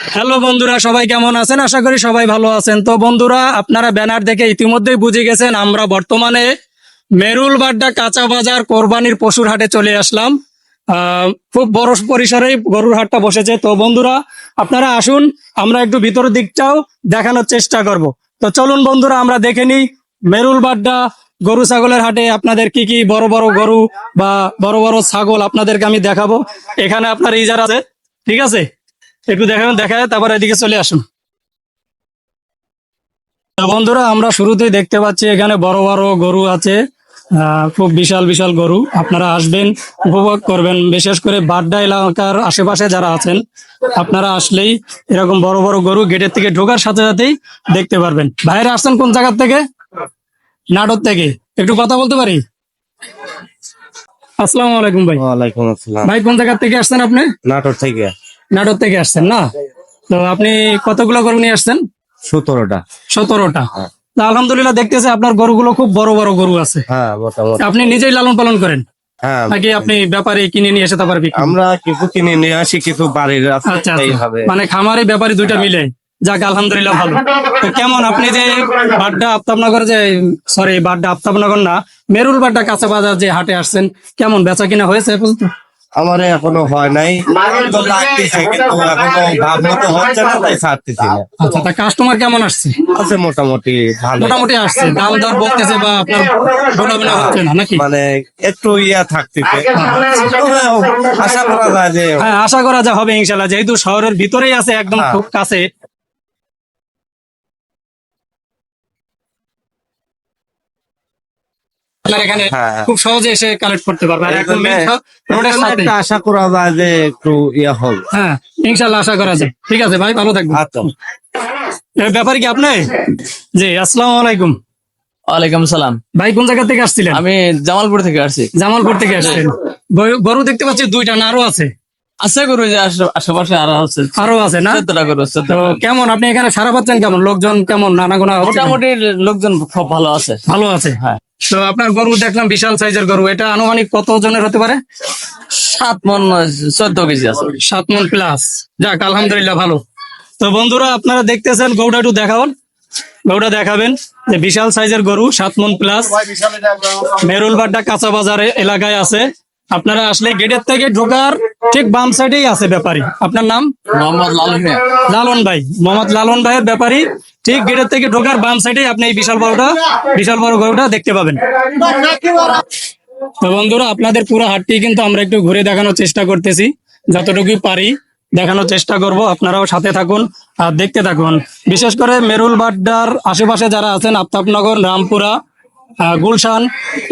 Hello বন্ধুরা, সবাই কেমন আছেন? আশা করি সবাই ভালো আছেন। তো বন্ধুরা, আপনারা ব্যানার দেখে ইতিমধ্যেই বুঝে গেছেন, আমরা বর্তমানে মেরুল বাড্ডা কাঁচা বাজার কোরবানির পশুর হাটে চলে আসলাম। খুব বড় পরিসরেই গরুর হাটটা বসেছে। তো বন্ধুরা, আপনারা আসুন, আমরা একটু ভিতরের দিকটাও দেখানোর চেষ্টা করব। তো চলুন বন্ধুরা, আমরা দেখে নিই মেরুল বাড্ডা গরু ছাগলের হাটে আপনাদের কি কি বড় বড় গরু বা বড় বড় ছাগল আপনাদেরকে আমি দেখাবো। এখানে আপনার ইজার আছে, ঠিক আছে? একটু দেখাবেন দেখায় তারপর এদিকে চলে আসুন। বন্ধুরা আমরা শুরুতেই দেখতে পাচ্ছি এখানে বড় বড় গরু আছে। খুব বিশাল বিশাল গরু। আপনারা আসবেন উপভোগ করবেন। বিশেষ করে বাড্ডা এলাকার আশেপাশে যারা আছেন আপনারা আসলেই এরকম বড় বড় গরু গেটের থেকে ঢোকার সাথে সাথেই দেখতে পারবেন। বাইরে আসছেন কোন জায়গার থেকে? নাটক থেকে। একটু কথা বলতে পারি? আসসালামু আলাইকুম ভাই। ওয়ালাইকুম আসসালাম। ভাই কোন জায়গার থেকে আসছেন আপনি? নাটোর থেকে। নাটক থেকে আসছেন না? তো আপনি কতগুলো গরু নিয়ে আসছেন? সতেরোটা। সতেরোটা। তা আলহামদুলিল্লাহ দেখতেছে আপনার গরুগুলো খুব বড় বড় গরু আছে। হ্যাঁ আপনি নিজেই লালন পালন করেন? হ্যাঁ। নাকি আপনি ব্যাপারে কিনে নিয়ে এসে তারপর আমরা কিছু কিনে নিয়ে আসি কিছু বাড়ির আচ্ছা আচ্ছা। মানে খামারি ব্যাপারী দুইটা মিলে। যাক আলহামদুলিল্লাহ ভালো। তো কেমন আপনি যে বাড্ডা আফতাবনগর যে সরি বাড্ডা আফতাবনগর না মেরুল বাড্ডা কাঁচা বাজার যে হাটে আসছেন কেমন বেচা কিনা হয়েছে এখন তো? আমার এখনও হয় নাই। তো লাগতেছে কিন্তু এখনও ভাব মতো হচ্ছে না তাই ছাড়তেছি না। আচ্ছা তা কাস্টমার কেমন আসছে? আছে মোটামুটি ভালো। মোটামুটি আসছে। দাম দর বলতেছে বা আপনার ঘোরাফেরা হচ্ছে না নাকি? মানে একটু ইয়া থাকতেছে। আশা করা যায় যে হ্যাঁ আশা করা যা হবে ইনশাল্লাহ যেহেতু শহরের ভিতরেই আছে একদম হ্যাঁ। খুব কাছে আপনার এখানে হ্যাঁ। খুব সহজে এসে কালেক্ট করতে পারবে। আর একদম জন্যে- রোডের সাথে। একটা আশা করা যায় যে একটু ইয়া হবে হ্যাঁ ইনশাল্লাহ আশা করা যায়। ঠিক আছে ভাই ভালো থাকবেন। আচ্ছা। এর ব্যাপারে কি আপনি? জি আসসালামু আলাইকুম। ওয়ালাইকুম সালাম। ভাই কোন জায়গা থেকে আসছিলেন? আমি জামালপুর থেকে আসছি। জামালপুর থেকে আসছেন। গরু- দেখতে পাচ্ছি দুইটা না আছে। আছে গরু যে আশেপাশে আরও আছে। আরও আছে না? চোদ্দটা গরু আছে তো কেমন? আপনি এখানে সারা পাচ্ছেন কেমন? লোকজন কেমন? নানা গোনা মোটামুটি লোকজন সব ভালো আছে। ভালো আছে? হ্যাঁ। তো আপনার গরু দেখলাম বিশাল সাইজের গরু। এটা আনুমানিক কত ওজনের হতে পারে? সাত মন চোদ্দ কেজি আছে। সাত মন প্লাস যাক আলহামদুলিল্লাহ ভালো। তো বন্ধুরা আপনারা দেখতেছেন গরুটা একটু দেখাবেন গরুটা দেখাবেন যে বিশাল সাইজের গরু সাত মন প্লাস মেরুলবাড্ডা কাঁচা বাজারে এলাকায় আছে। আপনারা আসলে গেটের থেকে ঢোকার ঠিক বাম সাইডেই আছে ব্যাপারী। আপনার নাম? মোহাম্মদ লাল মিয়া। লালন ভাই। মোহাম্মদ লালন ভাইয়ের ব্যাপারী। ঠিক গেটের থেকে ঢোকার বাম সাইডে আপনি এই বিশাল বড়টা, বিশাল বড় গরুটা দেখতে পাবেন। তো বন্ধুরা, আপনাদের পুরো হাটটি কিন্তু আমরা একটু ঘুরে দেখানোর চেষ্টা করতেছি। যতটুকুই পারি দেখানোর চেষ্টা করব, আপনারাও সাথে থাকুন আর দেখতে থাকুন। বিশেষ করে মেরুল বাড্ডার আশেপাশে যারা আছেন, আফতাবনগর, রামপুরা গুলশান।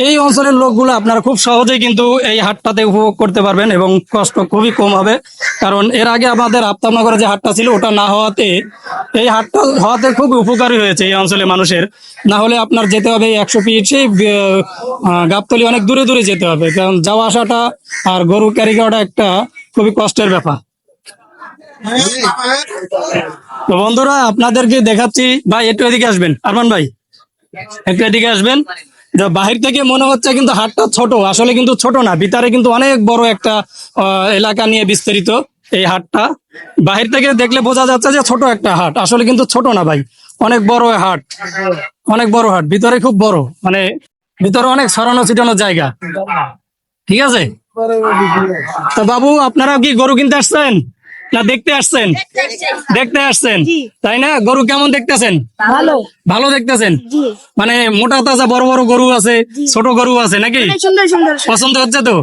এই অঞ্চলের লোকগুলো আপনারা খুব সহজেই কিন্তু এই হাটটাতে উপভোগ করতে পারবেন এবং কষ্ট খুবই কম হবে। কারণ এর আগে আমাদের আফতাবনগরে যে হাটটা ছিল, ওটা না হওয়াতে এই হাটটা হওয়াতে খুব উপকারী হয়েছে এই অঞ্চলে মানুষের। না হলে আপনার যেতে হবে একশো ফিট সেই গাবতলি অনেক দূরে দূরে যেতে হবে। কারণ যাওয়া আসাটা আর গরু ক্যারি করাটা একটা খুবই কষ্টের ব্যাপার। তো বন্ধুরা, আপনাদেরকে দেখাচ্ছি। ভাই, একটু এদিকে আসবেন। আরমান ভাই। একটু এদিকে আসবেন। বাহির থেকে মনে হচ্ছে কিন্তু হাটটা ছোট, আসলে কিন্তু ছোট না, ভিতরে কিন্তু অনেক বড় একটা এলাকা নিয়ে বিস্তারিত এই হাটটা। বাহির থেকে দেখলে বোঝা যাচ্ছে যে ছোট একটা হাট, আসলে কিন্তু ছোট না ভাই, অনেক বড় হাট, অনেক বড় হাট, ভিতরে খুব বড় মানে ভিতরে অনেক ছড়ানো ছিটানো জায়গা। ঠিক আছে? তো বাবু, আপনারা কি গরু কিনতে আসছেন? না দেখতে আসছেন? দেখতে আসছেন। তাই না? গরু কেমন দেখতেছেন? ভালো। ভালো দেখতেছেন? মানে মোটা তাজা বড় বড় গরু আছে ছোট গরু আছে নাকি? সুন্দর পছন্দ হচ্ছে তো?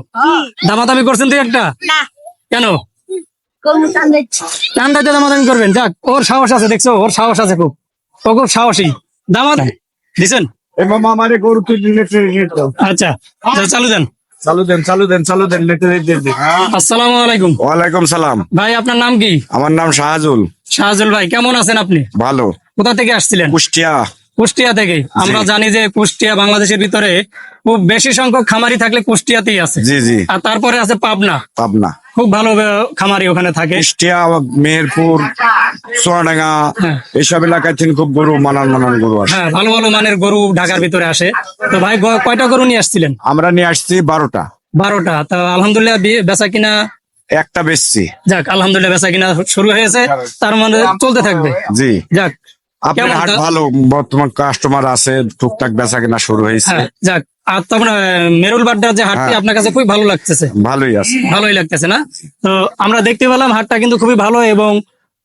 দামাদামি করছেন তুই একটা? না। কেন? টান্ডাতে দামাদামি করবেন। যাক ওর সাহস আছে দেখছ? ওর সাহস আছে খুব। ও খুব সাহসী। দামাদ দিছেন? আচ্ছা তো চালু দেন। চালু দেন চালু দেন চালু দেন নেটে নেট দিয়ে দেন আসসালামু আলাইকুম। ওয়ালাইকুম সালাম। ভাই আপনার নাম কি? আমার নাম শাহজুল। শাহজুল ভাই কেমন আছেন আপনি? ভালো। কোথা থেকে আসছিলেন? কুষ্টিয়া। কুষ্টিয়া থেকে। আমরা জানি যে কুষ্টিয়া বাংলাদেশের ভিতরে খুব বেশি সংখ্যক খামারি থাকলে কুষ্টিয়াতেই আছে। জি জি। আর তারপরে আছে পাবনা। পাবনা। খুব ভালো খামারি ওখানে থাকে। কুষ্টিয়া মেহেরপুর সোয়াডাঙ্গা হ্যাঁ। এইসব এলাকায় থেকে খুব গরু মানান মানান গরু আসে। হ্যাঁ ভালো ভালো মানের গরু ঢাকার ভিতরে আসে। তো ভাই কয়টা গরু নিয়ে আসছিলেন? আমরা নিয়ে আসছি বারোটা। বারোটা। তা আলহামদুলিল্লাহ বেচা কিনা একটা বেচছি। যাক আলহামদুলিল্লাহ বেচা কিনা শুরু হয়েছে। তার মানে চলতে থাকবে। জি। যাক আপনার হাট ভালো বর্তমান কাস্টমার আছে টুকটাক বেচা কিনা শুরু হয়েছে। হ্যাঁ যাক। আর তখন মেরুল বাড্ডার যে হাটটি হ্যাঁ। আপনার কাছে খুবই ভালো লাগতেছে। ভালোই আছে। ভালোই লাগতেছে না? তো আমরা দেখতে পেলাম হাটটা কিন্তু খুবই ভালো এবং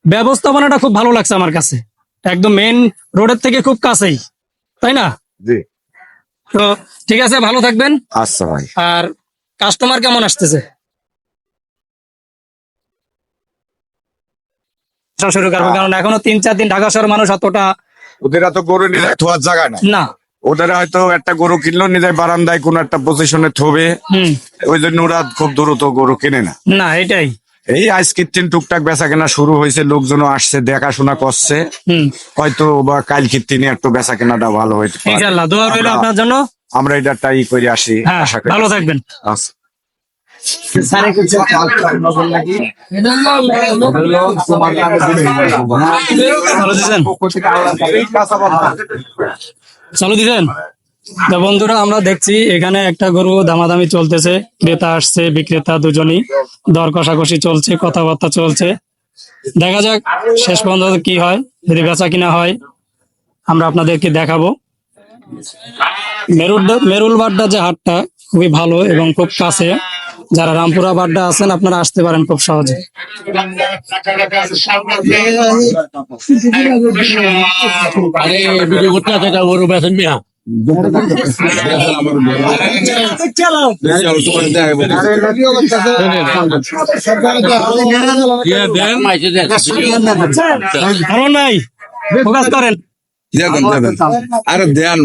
ব্যবস্থাপনাটা খুব ভালো লাগছে আমার কাছে। একদম মেন রোডের থেকে খুব কাছেই তাই না? জি। তো ঠিক আছে ভালো থাকবেন। আচ্ছা ভাই। আর কাস্টমার কেমন আসতেছে? শুরু করব কারণ এখনও তিন চার দিন ঢাকা শহর মানুষ অতটা ওদের এত গরু থোয়ার জায়গা না। ওদের হয়তো একটা গরু কিনলো নিজের বারান্দায় কোন একটা পজিশনে থবে হুম ওই জন্য ওরা খুব দ্রুত গরু কিনে না না এটাই এই আইস কৃত্রিম টুকটাক বেচা কেনা শুরু হয়েছে লোকজন আসছে দেখাশোনা করছে হুম হয়তো বা কাল কীর্তিনে একটু বেচা কেনাটা ভালো দোয়া রইল আমরা- আপনার জন্য আমরা এটা ট্রাই করে আসি হ্যাঁ আশা করি ভালো থাকবেন আচ্ছা। দিছেন চালু দিছেন তো বন্ধুরা আমরা দেখছি এখানে একটা গরু দামাদামি চলতেছে। ক্রেতা আসছে বিক্রেতা দুজনই। দর কষাকষি চলছে কথাবার্তা চলছে। দেখা যাক শেষ পর্যন্ত কি হয় যদি বেচা কিনা হয় আমরা আপনাদেরকে দেখাবো। মেরুল মেরুল বাড্ডা যে হাটটা খুবই ভালো এবং খুব কাছে। যারা রামপুরা বাড্ডা আছেন আপনারা আসতে পারেন খুব সহজে নাই করেন দেখুন দেখুন আরে দেন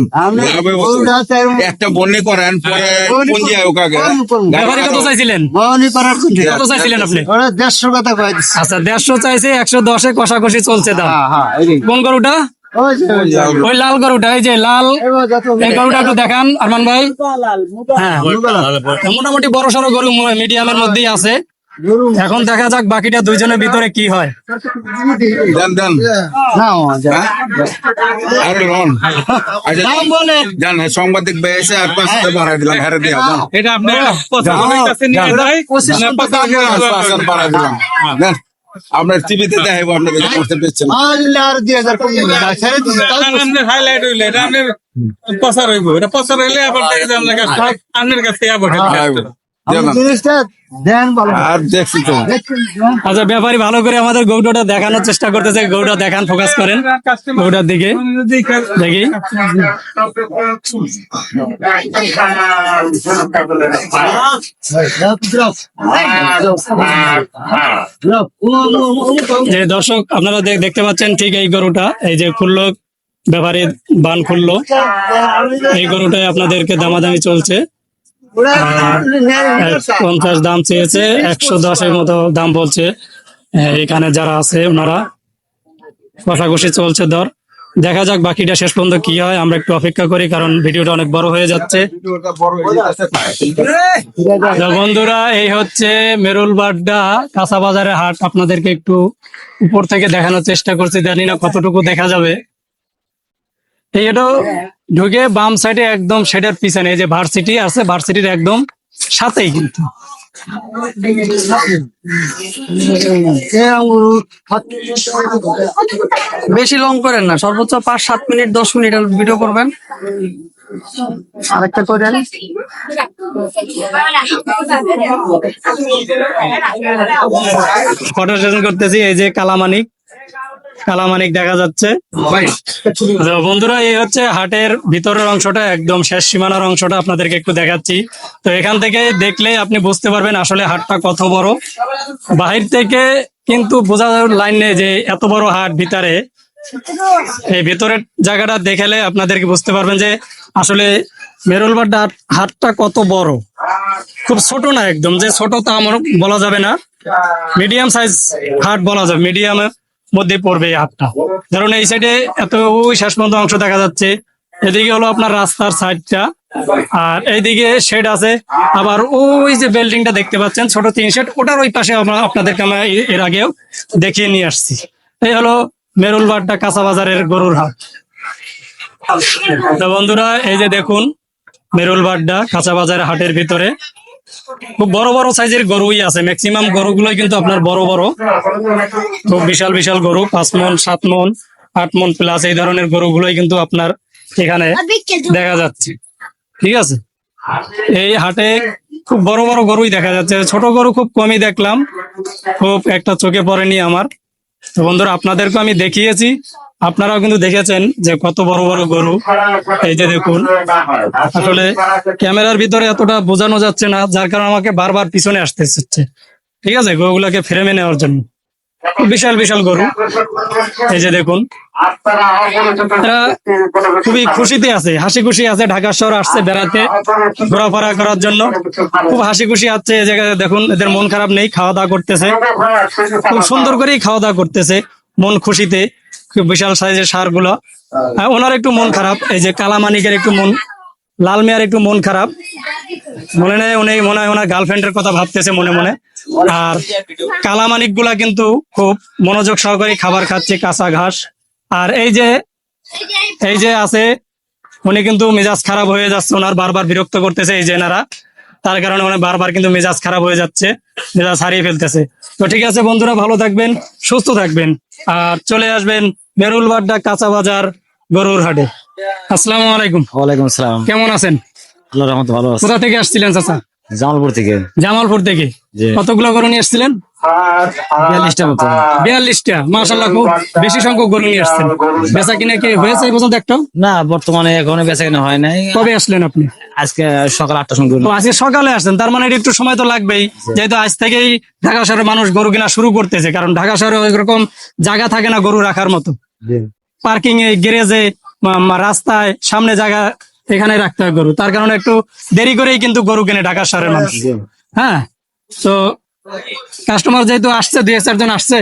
একটা বন্যে করেন পরে কোন দিয়ে ওকে ব্যাপারে কত চাইছিলেন? কত চাইছিলেন আপনি? দেড়শো কথা কয়ে আচ্ছা দেড়শো চাইছে একশো দশে কষাকষি চলছে দাম। হ্যাঁ কোন গরুটা? ওই লাল গরুটা এই যে লাল। এই গরুটা একটু দেখান আরমান ভাই। হ্যাঁ মোটামুটি বড় সড়ো গরু মিডিয়ামের মধ্যেই আছে। এখন দেখা যাক বাকিটা দুইজনের ভিতরে কি হয়। দেন দেন। আরে রন জান সংবাদ দেখবে এসে আর পাঁচটা বাড়াই দিলাম হারে দিয়া এটা আপনার বাড়াই দিলাম। আপনার টিভিতে দেখাবো আপনাকে করতে পেরেছেন। আর দুই হাজার হাইলাইট হইলে এটা আপনার প্রচার হইব। এটা প্রচার হইলে আবার আপনার কাছে। আপনার কাছে আবার আচ্ছা ব্যাপারী ভালো করে আমাদের গৌটাটা দেখানোর চেষ্টা করতেছে। গৌটা দেখান ফোকাস করেন। গৌটার দিকে। দেখি। যে দর্শক আপনারা দেখ- দেখতে পাচ্ছেন ঠিক এই গরুটা। এই যে খুললো ব্যাপারে বান খুললো। এই গরুটাই আপনাদেরকে দামাদামি চলছে। পঞ্চাশ দাম চেয়েছে একশো দশের মতো দাম বলছে। এখানে যারা আছে ওনারা কষাকষি চলছে দর। দেখা যাক বাকিটা শেষ পর্যন্ত কি হয় আমরা একটু অপেক্ষা করি কারণ ভিডিওটা অনেক বড় হয়ে যাচ্ছে। বন্ধুরা এই হচ্ছে মেরুল বাড্ডা কাঁচা বাজারের হাট। আপনাদেরকে একটু উপর থেকে দেখানোর চেষ্টা করছি জানি না কতটুকু দেখা যাবে। এটা ঢুকে বাম সাইডে একদম সেটার পিছনে এই যে ভার্সিটি আছে ভার্সিটির একদম সাথেই কিন্তু। বেশি লং করেন না সর্বোচ্চ পাঁচ সাত মিনিট দশ মিনিট ভিডিও করবেন। আরেকটা করেন ফটো সেশন করতেছি এই যে কালামানিক। কালামানিক দেখা যাচ্ছে। বন্ধুরা এই হচ্ছে হাটের ভিতরের অংশটা একদম শেষ সীমানার অংশটা আপনাদেরকে একটু দেখাচ্ছি। তো এখান থেকে দেখলে আপনি বুঝতে পারবেন আসলে হাটটা কত বড়। বাহির থেকে কিন্তু বোঝা লাইন নেই যে এত বড় হাট ভিতরে। এই ভেতরের জায়গাটা দেখালে আপনাদেরকে বুঝতে পারবেন যে আসলে মেরুলবাড্ডা হাট- হাটটা কত বড়। খুব ছোট না একদম যে ছোট তা আমার বলা যাবে না। মিডিয়াম সাইজ হাট বলা যাবে মিডিয়ামের মধ্যে পড়বে এই হাটটা ধরুন এই সাইডে এত ওই শেষ পর্যন্ত অংশ দেখা যাচ্ছে। এদিকে হলো আপনার রাস্তার সাইডটা আর এইদিকে শেড আছে। আবার ওই যে বিল্ডিংটা দেখতে পাচ্ছেন, ছোট তিন শেড ওটার ওই পাশে আমরা আপনাদেরকে আমরা এর আগেও দেখিয়ে নিয়ে আসছি। এই হলো মেরুলবাড্ডা কাঁচা বাজারের গরুর হাট। তো বন্ধুরা, এই যে দেখুন মেরুলবাড্ডা কাঁচা বাজার হাটের ভিতরে। খুব বড় বড় সাইজের গরুই আছে। ম্যাক্সিমাম গরুগুলোই কিন্তু আপনার বড় বড়। খুব বিশাল বিশাল গরু, পাঁচ মন, সাত মন, আট মন প্লাস এই ধরনের গরুগুলোই কিন্তু আপনার এখানে দেখা যাচ্ছে। ঠিক আছে? এই হাটে খুব বড় বড় গরুই দেখা যাচ্ছে। ছোট গরু খুব কমই দেখলাম। খুব একটা চোখে পড়েনি আমার। তো বন্ধুরা আপনাদেরকে আমি দেখিয়েছি। আপনারাও কিন্তু দেখেছেন যে কত বড় বড় গরু এই যে দেখুন। আসলে ক্যামেরার ভিতরে এতটা বোঝানো যাচ্ছে না, যার কারণে আমাকে বারবার পিছনে আসতে হচ্ছে। ঠিক আছে, গরুগুলাকে ফ্রেমে নেওয়ার জন্য। বিশাল বিশাল গরু। এই যে দেখুন। খুবই খুশিতে আছে, হাসি খুশি আছে, ঢাকা শহর আসছে বেড়াতে, ঘোরাফেরা করার জন্য। খুব হাসি খুশি আছে এই জায়গায়, দেখুন, এদের মন খারাপ নেই খাওয়া দাওয়া করতেছে। খুব সুন্দর করেই খাওয়া দাওয়া করতেছে, মন খুশিতে। বিশাল সাইজের সারগুলো ওনার একটু মন খারাপ, এই যে কালামানিকের একটু মন, লাল মিয়ার একটু মন খারাপ। মনে নেই, উনি মনে হয় ওনার গার্লফ্রেন্ডের কথা ভাবতেছে মনে মনে। আর কালামানিকগুলা কিন্তু খুব মনোযোগ সহকারে খাবার খাচ্ছে, কাঁচা ঘাস। আর এই যে এই যে আছে, উনি কিন্তু মেজাজ খারাপ হয়ে যাচ্ছে, ওনার বারবার বিরক্ত করতেছে এই যে এনারা। তার কারণে উনি বারবার কিন্তু মেজাজ খারাপ হয়ে যাচ্ছে, মেজাজ হারিয়ে ফেলতেছে। তো ঠিক আছে বন্ধুরা, ভালো থাকবেন, সুস্থ থাকবেন। আর চলে আসবেন মেরুল বাড্ডা কাঁচা বাজার গরুর হাটে। আসসালামু আলাইকুম। ওয়ালাইকুম আসসালাম। কেমন আছেন? আল্লাহ রহমত ভালো আছে। কোথা থেকে আসছিলেন চাচা? জামালপুর থেকে। জামালপুর থেকে? কতগুলো গরু নিয়ে আসছিলেন? বিয়াল্লিশটা মতো। বিয়াল্লিশটা। মাসাল্লাহ খুব বেশি সংখ্যক গরু নিয়ে আসছেন। বেচা কিনে কি হয়েছে এই পর্যন্ত একটা না বর্তমানে এখনও বেচা কেনা হয় নাই। কবে আসলেন আপনি? আজকে সকাল আটটার সময় তো আজকে সকালে আসছেন। তার মানে একটু সময় তো লাগবেই। যেহেতু আজ থেকেই ঢাকা শহরের মানুষ গরু কিনা শুরু করতেছে কারণ ঢাকা শহরে ওইরকম জায়গা থাকে না গরু রাখার মতো। পার্কিং এ গ্যারেজে রাস্তায় সামনে জায়গা এখানে রাখতে হয় গরু। তার কারণে একটু দেরি করেই কিন্তু গরু কেনে ঢাকা শহরের মানুষ। হ্যাঁ? তো কাস্টমার যেহেতু আসছে দুই চারজন আসছে।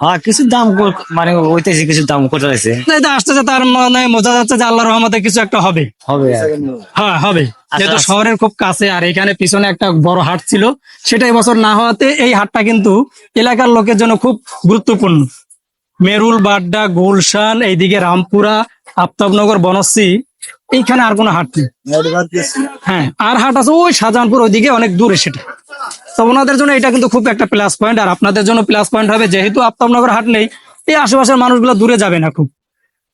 হ্যাঁ কিছু দাম মানে হইতেছে কিছু দাম কত আছে যেহেতু আসতেছে তার মানে বোঝা যাচ্ছে যে আল্লাহ রহমতে কিছু একটা হবে। হবে হ্যাঁ হবে। যেহেতু আচ্ছা। শহরের খুব কাছে আর এখানে পিছনে একটা বড় হাট ছিল সেটাই বছর না হওয়াতে এই হাটটা কিন্তু এলাকার লোকের জন্য খুব গুরুত্বপূর্ণ। মেরুল বাড্ডা গুলশান এইদিকে রামপুরা আফতাবনগর বনশ্রী এইখানে আর কোনো হাট নেই। হ্যাঁ আর হাট আছে ওই শাহজাহানপুর ওইদিকে অনেক দূরে সেটা। তো ওনাদের জন্য এটা কিন্তু খুব একটা প্লাস পয়েন্ট আর আপনাদের জন্য প্লাস পয়েন্ট হবে যেহেতু আফতাবনগর হাট নেই এই আশেপাশের মানুষগুলো দূরে যাবে না খুব।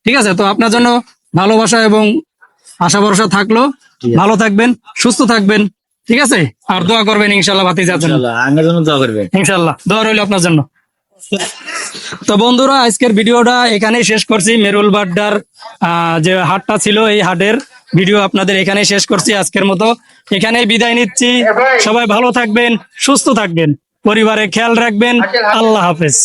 ঠিক আছে? তো আপনার জন্য ভালোবাসা এবং আশা ভরসা থাকল। ভালো থাকবেন সুস্থ থাকবেন। ঠিক আছে? আর দোয়া করবেন ইনশাল্লাহ ভাতিজার জন্য। দোয়া ইনশাল্লাহ দোয়া রইল আপনার জন্য। তো বন্ধুরা আজকের ভিডিওটা এখানেই শেষ করছি। মেরুল বাড্ডার আহ, যে হাটটা ছিল এই হাটের ভিডিও আপনাদের এখানে শেষ করছি আজকের মতো। এখানেই বিদায় নিচ্ছি। সবাই ভালো থাকবেন সুস্থ থাকবেন। পরিবারে খেয়াল রাখবেন। আল্লাহ হাফেজ।